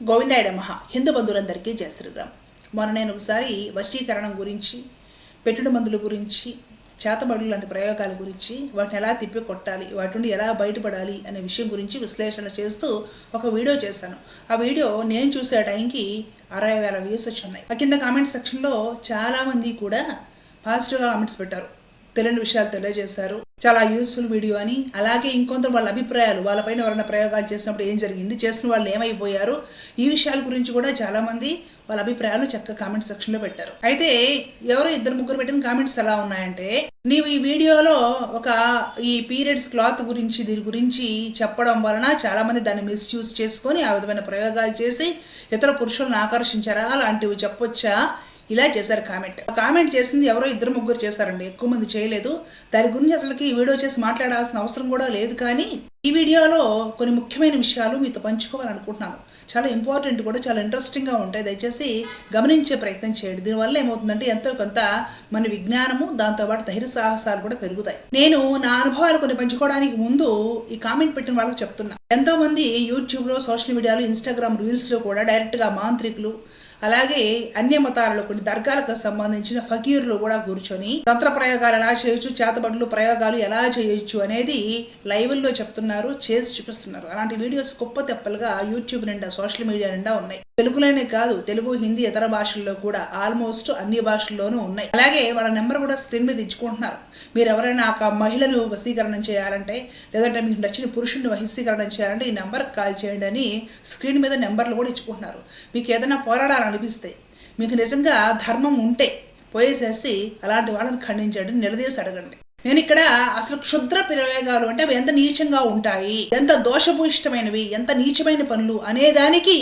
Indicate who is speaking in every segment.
Speaker 1: గోవిందాయుడ మహా హిందూ బంధువులందరికీ జయ శ్రీరామ్. మొన్న నేను ఒకసారి వశీకరణం గురించి పెట్టుడు మందుల గురించి చేతబడులు లాంటి ప్రయోగాల గురించి వాటిని ఎలా తిప్పి కొట్టాలి వాటి నుండి ఎలా బయటపడాలి అనే విషయం గురించి విశ్లేషణ చేస్తూ ఒక వీడియో చేశాను. ఆ వీడియో నేను చూసే టైంకి అరవై వేల వ్యూస్ వచ్చి ఉన్నాయి ఆ కింద కామెంట్ సెక్షన్లో చాలామంది కూడా పాజిటివ్గా కామెంట్స్ పెట్టారు. తెలియని విషయాలు తెలియజేశారు. చాలా యూస్ఫుల్ వీడియో అని. అలాగే ఇంకొందరు వాళ్ళ అభిప్రాయాలు వాళ్ళపైన ఎవరైనా ప్రయోగాలు చేసినప్పుడు ఏం జరిగింది చేసిన వాళ్ళు ఏమైపోయారు ఈ విషయాల గురించి కూడా చాలామంది వాళ్ళ అభిప్రాయాలు చక్కగా కామెంట్ సెక్షన్లో పెట్టారు. అయితే ఎవరో ఇద్దరు ముగ్గురు పెట్టిన కామెంట్స్ ఎలా ఉన్నాయంటే నీవు ఈ వీడియోలో ఒక ఈ పీరియడ్స్ క్లాత్ గురించి దీని గురించి చెప్పడం వలన చాలామంది దాన్ని మిస్యూజ్ చేసుకొని ఆ విధమైన ప్రయోగాలు చేసి ఇతర పురుషులను ఆకర్షించారా అలాంటివి చెప్పొచ్చా? ఇలా చేశారు కామెంట్. ఆ కామెంట్ చేసింది ఎవరో ఇద్దరు ముగ్గురు చేశారండి. ఎక్కువ మంది చేయలేదు. దాని గురించి అసలుకి ఈ వీడియో చేసి మాట్లాడాల్సిన అవసరం కూడా లేదు కానీ ఈ వీడియోలో కొన్ని ముఖ్యమైన విషయాలు మీతో పంచుకోవాలనుకుంటున్నాను. చాలా ఇంపార్టెంట్ కూడా చాలా ఇంట్రెస్టింగ్గా ఉంటాయి. దయచేసి గమనించే ప్రయత్నం చేయండి. దీనివల్ల ఏమవుతుందంటే ఎంతో కొంత మన విజ్ఞానము దాంతోపాటు ధైర్య సాహసాలు కూడా పెరుగుతాయి. నేను నా అనుభవాలు కొన్ని పంచుకోవడానికి ముందు ఈ కామెంట్ పెట్టిన వాళ్ళకి చెప్తున్నా. ఎంతోమంది యూట్యూబ్లో సోషల్ మీడియాలో ఇన్స్టాగ్రామ్ రీల్స్లో కూడా డైరెక్ట్గా మాంత్రికులు అలాగే అన్య మతాలలో కొన్ని దర్గాలకు సంబంధించిన ఫకీర్లు కూడా కూర్చొని తంత్ర ప్రయోగాలు ఎలా చేయొచ్చు చేతబడులు ప్రయోగాలు ఎలా చేయొచ్చు అనేది లైవ్లో చెప్తున్నారు చేసి చూపిస్తున్నారు. అలాంటి వీడియోస్ గొప్ప తెప్పలుగా యూట్యూబ్ నిండా సోషల్ మీడియా నిండా ఉన్నాయి. తెలుగులోనే కాదు తెలుగు హిందీ ఇతర భాషల్లో కూడా ఆల్మోస్ట్ అన్ని భాషల్లోనూ ఉన్నాయి. అలాగే వాళ్ళ నెంబర్ కూడా స్క్రీన్ మీద ఇచ్చుకుంటున్నారు. మీరు ఎవరైనా ఒక మహిళను వసీకరణం చేయాలంటే లేదంటే మీకు నచ్చిన పురుషుడిని వహిస్తీకరణం చేయాలంటే ఈ నెంబర్కి కాల్ చేయండి అని స్క్రీన్ మీద నెంబర్లు కూడా ఇచ్చుకుంటున్నారు. మీకు ఏదైనా పోరాడాలనిపిస్తే మీకు నిజంగా ధర్మం ఉంటే పోయేసేసి అలాంటి వాళ్ళని ఖండించండి నిలదీసి అడగండి. నేను ఇక్కడ అసలు క్షుద్ర ప్రయోగాలు అంటే అవి ఎంత నీచంగా ఉంటాయి ఎంత దోషభూయిష్టమైనవి ఎంత నీచమైన పనులు అనేదానికి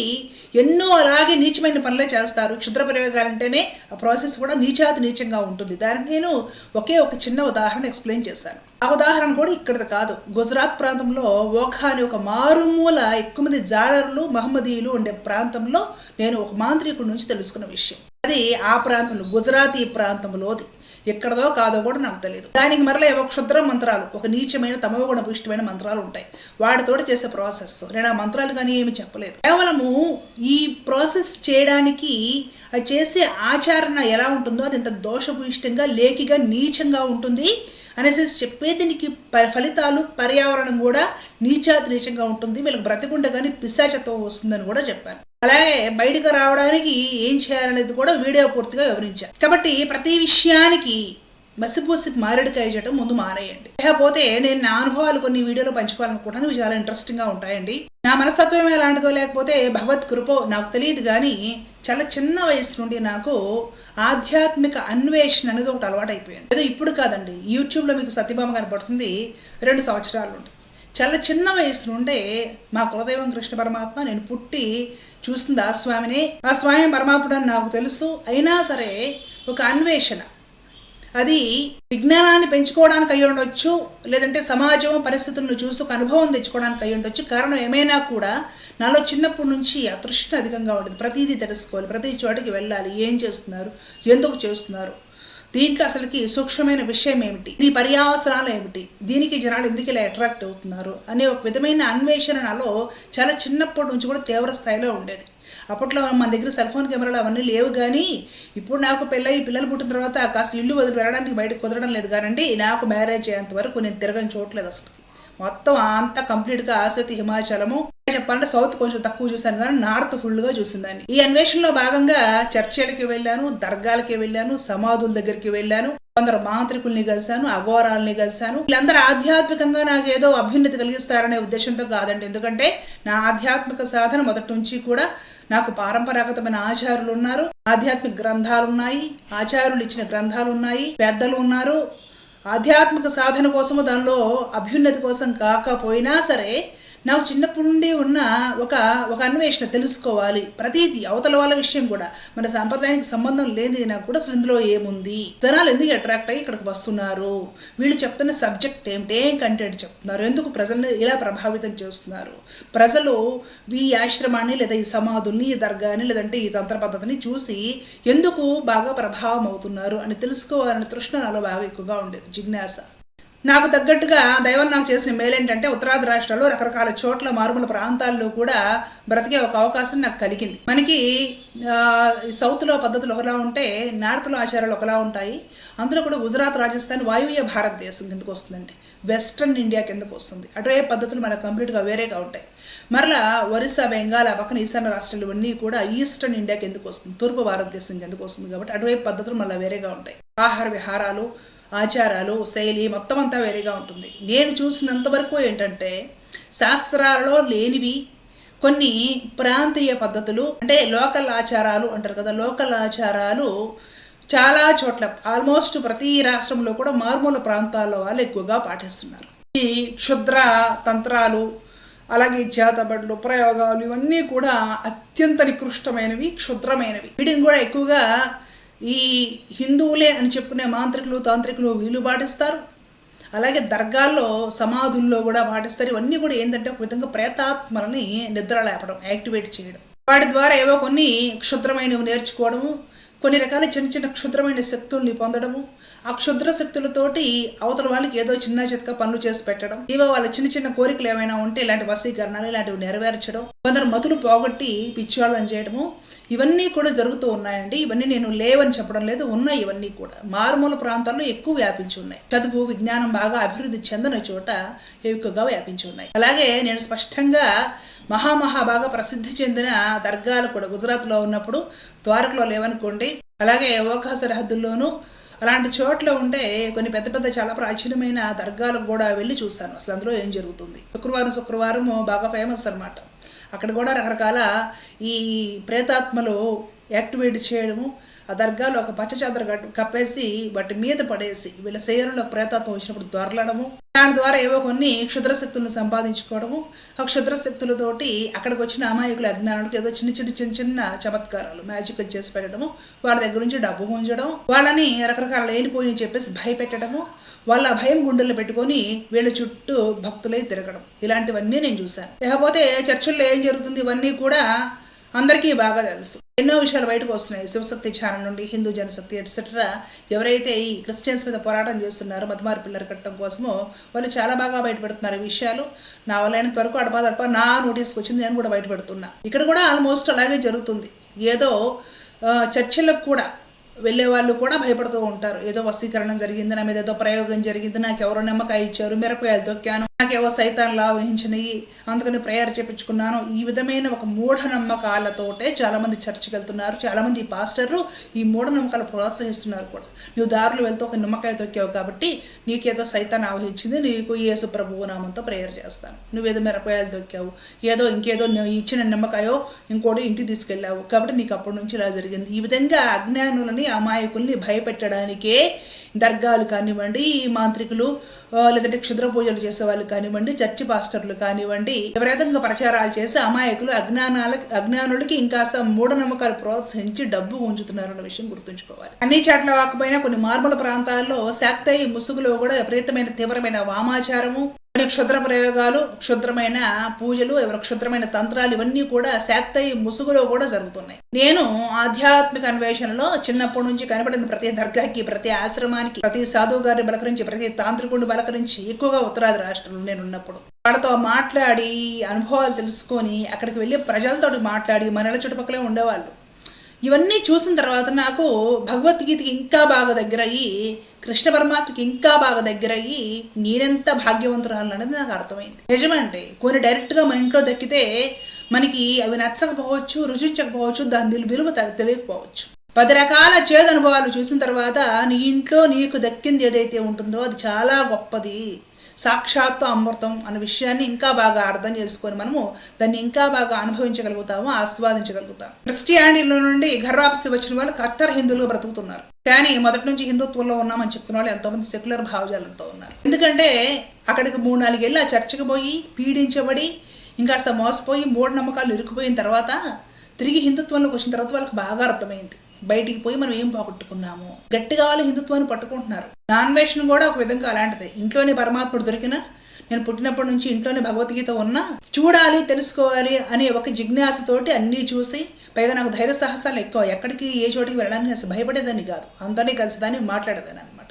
Speaker 1: ఎన్నో అలాగే నీచమైన పనులే చేస్తారు. క్షుద్ర ప్రయోగాలంటేనే ఆ ప్రాసెస్ కూడా నీచాతి నీచంగా ఉంటుంది. దానికి నేను ఒకే ఒక చిన్న ఉదాహరణ ఎక్స్ప్లెయిన్ చేశాను. ఆ ఉదాహరణ కూడా ఇక్కడది కాదు. గుజరాత్ ప్రాంతంలో ఓఖా అనే ఒక మారుమూల ఎక్కువ మంది జాలర్లు మహమ్మదీయులు ఉండే ప్రాంతంలో నేను ఒక మాంత్రికుడి నుంచి తెలుసుకున్న విషయం. అది ఆ ప్రాంతంలో గుజరాతీ ప్రాంతంలోది. ఎక్కడదో కాదో కూడా నాకు తెలియదు దానికి మరలా ఏవో క్షుద్ర మంత్రాలు ఒక నీచమైన తమోగుణ పుష్టిమైన మంత్రాలు ఉంటాయి. వాటితోటి చేసే ప్రాసెస్ నేను ఆ మంత్రాలు కానీ ఏమి చెప్పలేదు. కేవలము ఈ ప్రాసెస్ చేయడానికి అది చేసే ఆచరణ ఎలా ఉంటుందో అది ఇంత దోషభూయిష్టంగా లేకిగా నీచంగా ఉంటుంది. అనేసి చెప్పే దీనికి ప- ఫలితాలు పర్యావరణం కూడా నీచాతి నీచంగా ఉంటుంది. వీళ్ళకి బ్రతికుండగానే పిశాచత్వం వస్తుందని కూడా చెప్పాను అలాగే బయటకు రావడానికి ఏం చేయాలనేది కూడా వీడియో పూర్తిగా వివరించాను కాబట్టి ప్రతి విషయానికి మసిపూసి మారేడుకాయ చేయటం ముందు మానేయండి. లేకపోతే నేను నా అనుభవాలు కొన్ని వీడియోలో పంచుకోవాలనుకుంటాను ఇవి చాలా ఇంట్రెస్టింగ్గా ఉంటాయండి. నా మనస్తత్వం ఎలాంటిదో లేకపోతే భగవత్ కృపో నాకు తెలియదు కానీ చాలా చిన్న వయసు నుండి నాకు ఆధ్యాత్మిక అన్వేషణ అనేది ఒకటి అలవాటు అయిపోయింది ఏదో ఇప్పుడు కాదండి. యూట్యూబ్లో మీకు సత్యభామ కనపడుతుంది రెండు సంవత్సరాల నుండి. చాలా చిన్న వయసు నుండే మా కులదైవం కృష్ణ పరమాత్మ నేను పుట్టి చూసింది ఆ స్వామిని. ఆ స్వామి పరమాత్ముడు అని నాకు తెలుసు. అయినా సరే ఒక అన్వేషణ. అది విజ్ఞానాన్ని పెంచుకోవడానికి అయి ఉండొచ్చు లేదంటే సమాజం పరిస్థితులను చూసి ఒక అనుభవం తెచ్చుకోవడానికి అయి ఉండొచ్చు. కారణం ఏమైనా కూడా నాలో చిన్నప్పటి నుంచి ఆ తృష్ణ అధికంగా ఉండేది. ప్రతిదీ తెలుసుకోవాలి ప్రతి చోటికి వెళ్ళాలి. ఏం చేస్తున్నారు? ఎందుకు చేస్తున్నారు? దీంట్లో అసలుకి సూక్ష్మమైన విషయం ఏమిటి? దీని పర్యావసరాలు ఏమిటి? దీనికి జనాలు ఎందుకు ఇలా అట్రాక్ట్ అవుతున్నారు? అనే ఒక విధమైన అన్వేషణ నాలో చాలా చిన్నప్పటి నుంచి కూడా తీవ్ర స్థాయిలో ఉండేది. అప్పట్లో మన దగ్గర సెల్ ఫోన్ కెమెరాలు అవన్నీ లేవు కానీ ఇప్పుడు నాకు పెళ్ళయి పిల్లలు పుట్టిన తర్వాత కాస్త ఇల్లు వదిలి వెళ్ళడానికి బయటకు కుదరడం లేదు కానండి నాకు మ్యారేజ్ అయ్యేంత వరకు నేను తిరగని చూడలేదు అసలు మొత్తం అంతా కంప్లీట్గా ఆసతి హిమాచలము. చెప్పాలంటే సౌత్ కొంచెం తక్కువ చూశాను కానీ నార్త్ ఫుల్గా చూసిందాన్ని ఈ అన్వేషణలో భాగంగా చర్చలకి వెళ్ళాను దర్గాలకి వెళ్ళాను సమాధుల దగ్గరికి వెళ్ళాను కొందరు మాంత్రికుల్ని కలిశాను అఘోరాల్ని కలిశాను. వీళ్ళందరూ ఆధ్యాత్మికంగా నాకు ఏదో అభ్యున్నతి కలిగిస్తారనే ఉద్దేశంతో కాదండి. ఎందుకంటే నా ఆధ్యాత్మిక సాధన మొదటి నుంచి కూడా నాకు పారంపరాగతమైన ఆచారులు ఉన్నారు ఆధ్యాత్మిక గ్రంథాలు ఉన్నాయి ఆచారులు ఇచ్చిన గ్రంథాలు ఉన్నాయి పెద్దలు ఉన్నారు. ఆధ్యాత్మిక సాధన కోసము దానిలో అభ్యున్నతి కోసం కాకపోయినా సరే నాకు చిన్నప్పటి నుండి ఉన్న ఒక ఒక అన్వేషణ తెలుసుకోవాలి. ప్రతీది అవతల వాళ్ళ విషయం కూడా. మన సాంప్రదాయానికి సంబంధం లేనిది నాకు కూడా అసలు ఇందులో ఏముంది? జనాలు ఎందుకు అట్రాక్ట్ అయ్యి ఇక్కడికి వస్తున్నారు? వీళ్ళు చెప్తున్న సబ్జెక్ట్ ఏమిటి? ఏం కంటెంట్ చెప్తున్నారు? ఎందుకు ప్రజల్ని ఇలా ప్రభావితం చేస్తున్నారు? ప్రజలు ఈ ఆశ్రమాన్ని లేదా ఈ సమాధుల్ని ఈ దర్గాని లేదంటే ఈ తంత్ర పద్ధతిని చూసి ఎందుకు బాగా ప్రభావం అవుతున్నారు అని తెలుసుకోవాలనే తృష్ణ నాలో బాగా ఎక్కువగా ఉండేది. జిజ్ఞాస. నాకు తగ్గట్టుగా దైవం నాకు చేసిన మేలు ఏంటంటే ఉత్తరాది రాష్ట్రాల్లో రకరకాల చోట్ల మారుమూల ప్రాంతాల్లో కూడా బ్రతికే ఒక అవకాశం నాకు కలిగింది. మనకి ఈ సౌత్లో పద్ధతులు ఒకలా ఉంటే నార్త్లో ఆచారాలు ఒకలా ఉంటాయి. అందులో కూడా గుజరాత్ రాజస్థాన్ వాయువ్య భారతదేశం కిందకు వస్తుందండి. వెస్ట్రన్ ఇండియా కిందకు వస్తుంది. అటువైపు పద్ధతులు మనకు కంప్లీట్గా వేరేగా ఉంటాయి. మరలా ఒరిస్సా బెంగాల్ ఆ పక్కన ఈశాన్య రాష్ట్రాలు ఇవన్నీ కూడా ఈస్టర్న్ ఇండియా కిందకు వస్తుంది. తూర్పు భారతదేశం కిందకు వస్తుంది కాబట్టి అటువైపు పద్ధతులు మళ్ళీ వేరేగా ఉంటాయి. ఆహార విహారాలు ఆచారాలు శైలి మొత్తం అంతా వేరేగా ఉంటుంది. నేను చూసినంతవరకు ఏంటంటే శాస్త్రాలలో లేనివి కొన్ని ప్రాంతీయ పద్ధతులు అంటే లోకల్ ఆచారాలు అంటారు కదా లోకల్ ఆచారాలు చాలా చోట్ల ఆల్మోస్ట్ ప్రతి రాష్ట్రంలో కూడా మారుమూల ప్రాంతాల్లో వాళ్ళు ఎక్కువగా పాటిస్తున్నారు. ఈ క్షుద్ర తంత్రాలు అలాగే జాతబడులు ప్రయోగాలు ఇవన్నీ కూడా అత్యంత నికృష్టమైనవి క్షుద్రమైనవి. వీటిని కూడా ఎక్కువగా ఈ హిందువులే అని చెప్పుకునే మాంత్రికులు తాంత్రికులు వీళ్ళు పాటిస్తారు. అలాగే దర్గాల్లో సమాధుల్లో కూడా పాటిస్తారు. ఇవన్నీ కూడా ఏంటంటే ఒక విధంగా ప్రేతాత్మలని నిద్ర లేపడం యాక్టివేట్ చేయడం. వాటి ద్వారా ఏవో కొన్ని క్షుద్రమైనవి నేర్చుకోవడము కొన్ని రకాల చిన్న చిన్న క్షుద్రమైన శక్తుల్ని పొందడము. ఆ క్షుద్ర శక్తులతోటి అవతల వాళ్ళకి ఏదో చిన్న చితక పనులు చేసి పెట్టడం. ఇవో వాళ్ళ చిన్న చిన్న కోరికలు ఏమైనా ఉంటే ఇలాంటి వసీకరణాలు ఇలాంటివి నెరవేర్చడం కొందరు మధులు పోగొట్టి పిచ్చివాళ్ళని చేయడము. ఇవన్నీ కూడా జరుగుతూ ఉన్నాయండి. ఇవన్నీ నేను లేవని చెప్పడం లేదు. ఉన్నాయి ఇవన్నీ కూడా. మారుమూల ప్రాంతాల్లో ఎక్కువ వ్యాపించి ఉన్నాయి. చదువు విజ్ఞానం బాగా అభివృద్ధి చెందిన చోట ఎక్కువగా వ్యాపించి ఉన్నాయి. అలాగే నేను స్పష్టంగా మహామహా బాగా ప్రసిద్ధి చెందిన దర్గాలు కూడా గుజరాత్లో ఉన్నప్పుడు ద్వారకలో లేవనుకోండి. అలాగే ఓఖా సరిహద్దుల్లోనూ అలాంటి చోట్ల ఉంటే కొన్ని పెద్ద పెద్ద చాలా ప్రాచీనమైన దర్గాలకు కూడా వెళ్ళి చూశాను. అసలు అందులో ఏం జరుగుతుంది? శుక్రవారం శుక్రవారం బాగా ఫేమస్ అన్నమాట. అక్కడ కూడా రకరకాల ఈ ప్రేతాత్మలు యాక్టివేట్ చేయడము ఆ దర్గాలో ఒక పచ్చ చాదర కప్పేసి వాటి మీద పడేసి వీళ్ళ శరీరంలో ప్రేతాత్మ వచ్చినప్పుడు దొరలడము. దాని ద్వారా ఏవో కొన్ని క్షుద్ర శక్తులను సంపాదించుకోవడము. ఆ క్షుద్ర శక్తులతోటి అక్కడికి వచ్చిన అమాయకుల అజ్ఞానులకు ఏదో చిన్న చిన్న చిన్న చిన్న చమత్కారాలు మ్యాజిక్లు చేసి పెట్టడము. వాళ్ళ దగ్గర నుంచి డబ్బు గుంజడం వాళ్ళని రకరకాల లేనిపోయి చెప్పేసి భయపెట్టడము. వాళ్ళ భయం గుండెల్లో పెట్టుకొని వీళ్ళ చుట్టూ భక్తులై తిరగడం. ఇలాంటివన్నీ నేను చూశాను. లేకపోతే చర్చిల్లో ఏం జరుగుతుంది ఇవన్నీ కూడా అందరికీ బాగా తెలుసు. ఎన్నో విషయాలు బయటకు వస్తున్నాయి. శివశక్తి ఛానల్ నుండి హిందూ జనశక్తి ఎట్సెట్రా ఎవరైతే ఈ క్రిస్టియన్స్ మీద పోరాటం చేస్తున్నారో మతమారి పిల్లలు కట్టడం కోసమో వాళ్ళు చాలా బాగా బయటపెడుతున్నారు విషయాలు. నా వల్లైనంత వరకు అడపా తడప నా నోటీస్కి వచ్చింది నేను కూడా బయటపెడుతున్నా. ఇక్కడ కూడా ఆల్మోస్ట్ అలాగే జరుగుతుంది. ఏదో చర్చిలకు కూడా వెళ్ళే వాళ్ళు కూడా భయపడుతూ ఉంటారు. ఏదో వసీకరణం జరిగింది నా మీద ఏదో ప్రయోగం జరిగింది నాకు ఎవరో నమ్మకాయ ఇచ్చారు మిరపకాయలు తొక్కాను. నాకేవో సైతాన్లా ఊహించినవి అందుకని ప్రేయర్ చేపించుకున్నాను. ఈ విధమైన ఒక మూఢనమ్మకాలతోటే చాలామంది చర్చికి వెళ్తున్నారు. చాలామంది ఈ పాస్టర్లు ఈ మూఢనమ్మకాలు ప్రోత్సహిస్తున్నారు కూడా. నువ్వు దారిలో వెళ్తూ ఒక నిమ్మకాయ తొక్కావు కాబట్టి నీకేదో సైతాన్ ఆవహించింది నీకు యేసు ప్రభువు నామంతో ప్రేయర్ చేస్తాను. నువ్వేదో మిరపకాయలు తొక్కావు ఏదో ఇంకేదో నువ్వు ఇచ్చిన నిమ్మకాయో ఇంకోటి ఇంటికి తీసుకెళ్ళావు కాబట్టి నీకు అప్పటి నుంచి ఇలా జరిగింది. ఈ విధంగా అజ్ఞానులని అమాయకుల్ని భయపెట్టడానికే దర్గాలు కానివ్వండి ఈ మాంత్రికులు లేదంటే క్షుద్ర పూజలు చేసే వాళ్ళు కానివ్వండి చర్చి పాస్టర్లు కానివ్వండి విపరీతంగా ప్రచారాలు చేసి అమాయకులు అజ్ఞానాల అజ్ఞానులకి ఇంకాస్త మూఢనమ్మకాలు ప్రోత్సహించి డబ్బు ఉంచుతున్నారన్న విషయం గుర్తుంచుకోవాలి. అన్ని చాట్ల కాకపోయినా కొన్ని మార్మల ప్రాంతాల్లో శాక్తయి ముసుగులో కూడా విపరీతమైన తీవ్రమైన వామాచారము క్షుద్ర ప్రయోగాలు క్షుద్రమైన పూజలు క్షుద్రమైన తంత్రాలు ఇవన్నీ కూడా శాక్తయి ముసుగులో కూడా జరుగుతున్నాయి. నేను ఆధ్యాత్మిక అన్వేషణలో చిన్నప్పటి నుంచి కనబడిన ప్రతి దర్గాకి ప్రతి ఆశ్రమానికి ప్రతి సాధువు గారిని బలకరించి ప్రతి తాంత్రికుడిని బలకరించి ఎక్కువగా ఉత్తరాది రాష్ట్రంలో నేను ఉన్నప్పుడు. వాళ్ళతో మాట్లాడి అనుభవాలు తెలుసుకొని అక్కడికి వెళ్ళి ప్రజలతో మాట్లాడి మన చుట్టుపక్కలే ఉండేవాళ్ళు. ఇవన్నీ చూసిన తర్వాత నాకు భగవద్గీతకి ఇంకా బాగా దగ్గరయ్యి కృష్ణ పరమాత్మకి ఇంకా బాగా దగ్గరయ్యి నేనెంత భాగ్యవంతురాలు అనేది నాకు అర్థమైంది. నిజమండి. కొన్ని డైరెక్ట్గా మన ఇంట్లో దక్కితే మనకి అవి నచ్చకపోవచ్చు రుచించకపోవచ్చు దాని విలువ తెలియకపోవచ్చు. పది రకాల చేదు అనుభవాలు చూసిన తర్వాత నీ ఇంట్లో నీకు దక్కింది ఏదైతే ఉంటుందో అది చాలా గొప్పది. సాక్షాత్తు అమృతం అనే విషయాన్ని ఇంకా బాగా అర్థం చేసుకొని మనము దాన్ని ఇంకా బాగా అనుభవించగలుగుతాము ఆస్వాదించగలుగుతాం. క్రిస్టియానిటీలో నుండి ఘర్వాపసి వచ్చిన వాళ్ళు కట్టర్ హిందువులుగా బ్రతుకుతున్నారు. కానీ మొదటి నుంచి హిందుత్వంలో ఉన్నామని చెప్తున్న వాళ్ళు ఎంతోమంది సెక్యులర్ భావజాలంతో ఉన్నారు. ఎందుకంటే అక్కడికి మూడు నాలుగేళ్ళు ఆ చర్చకు పోయి పీడించబడి ఇంకాస్త మోసపోయి మూఢనమ్మకాలు ఇరుక్కుపోయిన తర్వాత తిరిగి హిందుత్వంలోకి వచ్చిన తర్వాత వాళ్ళకి బాగా అర్థమైంది. బయటికి పోయి మనం ఏం పోగొట్టుకున్నాము. గట్టిగా వాళ్ళు హిందుత్వాన్ని పట్టుకుంటున్నారు. నాన్ వేషన్ కూడా ఒక విధంగా అలాంటిదే. ఇంట్లోనే పరమాత్ముడు దొరికినా నేను పుట్టినప్పటి నుంచి ఇంట్లోనే భగవద్గీత ఉన్నా చూడాలి తెలుసుకోవాలి అనే ఒక జిజ్ఞాసతోటి అన్నీ చూసి పైగా నాకు ధైర్య సాహసాలు ఎక్కువ. ఎక్కడికి ఏ చోటికి వెళ్ళడానికి అసలు భయపడేదాన్ని కాదు. అందరినీ కలిసి దాన్ని మాట్లాడేదాన్ని అనమాట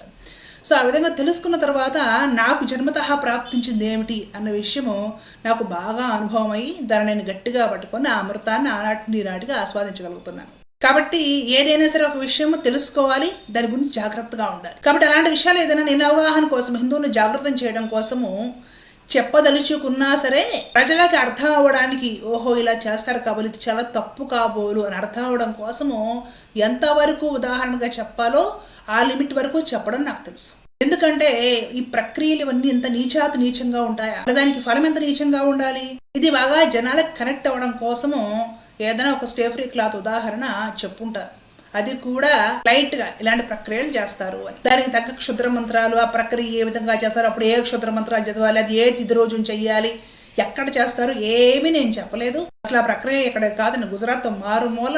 Speaker 1: సో ఆ విధంగా తెలుసుకున్న తర్వాత నాకు జన్మత ప్రాప్తించింది ఏమిటి అన్న విషయము నాకు బాగా అనుభవం అయ్యి దాన్ని నేను గట్టిగా పట్టుకొని ఆ అమృతాన్ని ఆనాటి నాటిగా ఆస్వాదించగలుగుతున్నాను. కాబట్టి ఏదైనా సరే ఒక విషయం తెలుసుకోవాలి దాని గురించి జాగ్రత్తగా ఉండాలి. కాబట్టి అలాంటి విషయాలు ఏదైనా నేను అవగాహన కోసం హిందువులను జాగ్రత్తం చేయడం కోసము చెప్పదలుచుకున్నా సరే ప్రజలకు అర్థం అవ్వడానికి ఓహో ఇలా చేస్తారు కాబట్టి ఇది చాలా తప్పు కాబోలు అని అర్థం అవ్వడం కోసము ఎంతవరకు ఉదాహరణగా చెప్పాలో ఆ లిమిట్ వరకు చెప్పడం నాకు తెలుసు. ఎందుకంటే ఈ ప్రక్రియలు ఇవన్నీ ఇంత నీచాతి నీచంగా ఉంటాయా? దానికి ఫలం ఎంత నీచంగా ఉండాలి? ఇది బాగా జనాలకు కనెక్ట్ అవ్వడం కోసము ఏదైనా ఒక స్టేఫరీ క్లాత్ ఉదాహరణ చెప్పుంటారు అది కూడా లైట్గా ఇలాంటి ప్రక్రియలు చేస్తారు అని. దానికి తగ్గ క్షుద్ర మంత్రాలు ఆ ప్రక్రియ ఏ విధంగా చేస్తారు అప్పుడు ఏ క్షుద్ర మంత్రాలు చదవాలి అది ఏ తిది రోజున చెయ్యాలి ఎక్కడ చేస్తారు ఏమీ నేను చెప్పలేదు. అసలు ఆ ప్రక్రియ ఇక్కడ కాదని గుజరాత్ మారుమూల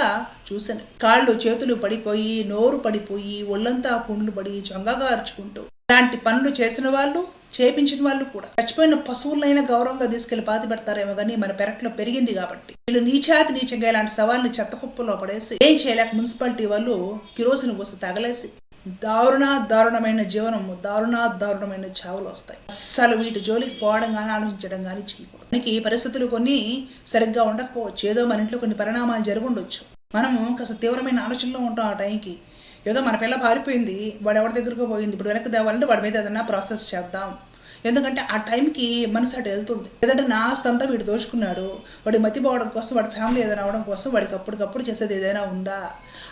Speaker 1: చూశాను. కాళ్ళు చేతులు పడిపోయి నోరు పడిపోయి ఒళ్ళంతా పుండ్లు పడి చొంగగా అరుచుకుంటూ. ఇలాంటి పనులు చేసిన వాళ్ళు చేపించిన వాళ్ళు కూడా. చచ్చిపోయిన పశువులైనా గౌరవంగా తీసుకెళ్ళి పాతి పెడతారేమో కానీ మన పెరట్లో పెరిగింది కాబట్టి. వీళ్ళు నీచాతి నీచంగా ఇలాంటి సవాల్ని చెత్తకుప్పలో పడేసి ఏం చేయలేక మున్సిపాలిటీ వాళ్ళు కిరోసిన్ పోసి తగలేసి దారుణ దారుణమైన జీవనం దారుణ దారుణమైన చావులు వస్తాయి. అస్సలు వీటి జోలికి పోవడం కానీ ఆలోచించడం కానీ చేయకూడదు. మనకి పరిస్థితులు కొన్ని సరిగ్గా ఉండకపోవచ్చు. ఏదో మన ఇంట్లో కొన్ని పరిణామాలు జరుగుండొచ్చు మనము కాస్త తీవ్రమైన ఆలోచనలో ఉంటాం ఆ టైంకి. ఏదో మన పిల్ల పారిపోయింది వాడు ఎవరి దగ్గరకు పోయింది ఇప్పుడు వెనక్కి తేవాలంటే వాడి మీద ఏదైనా ప్రాసెస్ చేద్దాం. ఎందుకంటే ఆ టైంకి మనసు అటు వెళ్తుంది. లేదంటే నా ఆస్తి వీడు దోచుకున్నాడు వాడి మతి పోవడం కోసం వాడి ఫ్యామిలీ ఏదైనా అవడం కోసం వాడికి అప్పటికప్పుడు చేసేది ఏదైనా ఉందా?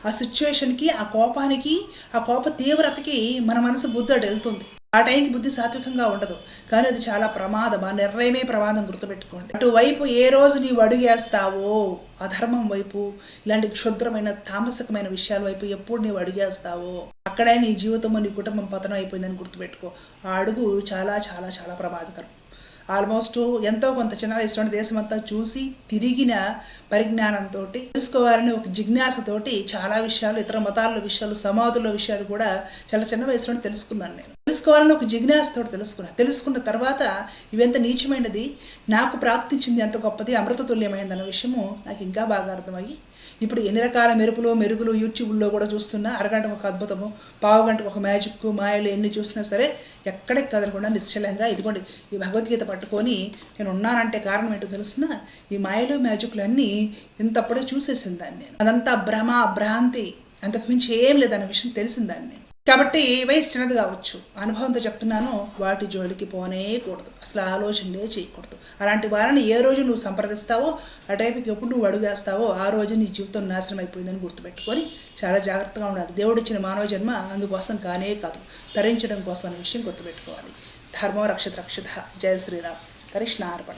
Speaker 1: ఆ సిచ్యువేషన్కి ఆ కోపానికి ఆ కోప తీవ్రతకి మన మనసు బుద్ధి అటు వెళ్తుంది. ఆ టైంకి బుద్ధి సాత్వికంగా ఉండదు. కానీ అది చాలా ప్రమాదం. ఆ నిర్ణయమే ప్రమాదం గుర్తుపెట్టుకోండి. అటువైపు ఏ రోజు నీవు అడుగేస్తావో అధర్మం వైపు ఇలాంటి క్షుద్రమైన తామసకమైన విషయాల వైపు ఎప్పుడు నీవు అడుగేస్తావో అక్కడే నీ జీవితం నీ కుటుంబం పతనం అయిపోయిందని గుర్తుపెట్టుకో. ఆ అడుగు చాలా చాలా చాలా ప్రమాదకరం. ఆల్మోస్ట్ ఎంతో కొంత చిన్న వయసులో దేశమంతా చూసి తిరిగిన పరిజ్ఞానంతో తెలుసుకోవాలని ఒక జిజ్ఞాసతోటి చాలా విషయాలు ఇతర మతాల విషయాలు సమాధుల విషయాలు కూడా చాలా చిన్న వయసులో తెలుసుకున్నాను నేను. తెలుసుకోవాలని ఒక జిజ్ఞాసతో తెలుసుకున్నాను తెలుసుకున్న తర్వాత ఇవెంత నీచమైనది నాకు ప్రాప్తించింది ఎంత గొప్పది అమృత తుల్యమైనది అన్న విషయము నాకు ఇంకా బాగా అర్థమయ్యి ఇప్పుడు ఎన్ని రకాల మెరుపులు మెరుగులు యూట్యూబ్లో కూడా చూస్తున్నా అరగంటకు ఒక అద్భుతము పావు గంటకు ఒక మ్యాజిక్ మాయలు ఎన్ని చూసినా సరే ఎక్కడికి కదలకుండా నిశ్చలంగా ఇదిగోండి ఈ భగవద్గీత పట్టుకొని నేను ఉన్నానంటే కారణం ఏంటో తెలిసిన? ఈ మాయలు మ్యాజిక్లు అన్నీ ఇంతప్పుడే చూసేసింది దాన్ని నేను. అదంతా భ్రమ భ్రాంతి అంతకుమించి ఏం లేదన్న విషయం తెలిసిందాన్ని నేను. కాబట్టి వయసు చిన్నది కావచ్చు. అనుభవంతో చెప్తున్నాను వాటి జోలికి పోనే కూడదు. అసలు ఆలోచనలే చేయకూడదు. అలాంటి వారిని ఏ రోజు నువ్వు సంప్రదిస్తావో ఆ టైంకి ఎప్పుడు నువ్వు అడుగేస్తావో ఆ రోజు నీ జీవితం నాశనం అయిపోయిందని గుర్తుపెట్టుకొని చాలా జాగ్రత్తగా ఉండాలి. దేవుడిచ్చిన మానవ జన్మ అందుకోసం కానే కాదు. తరించడం కోసం అనే విషయం గుర్తుపెట్టుకోవాలి. ధర్మం రక్షిత రక్షిత. జయ శ్రీరామ్. కృష్ణ అర్పణ.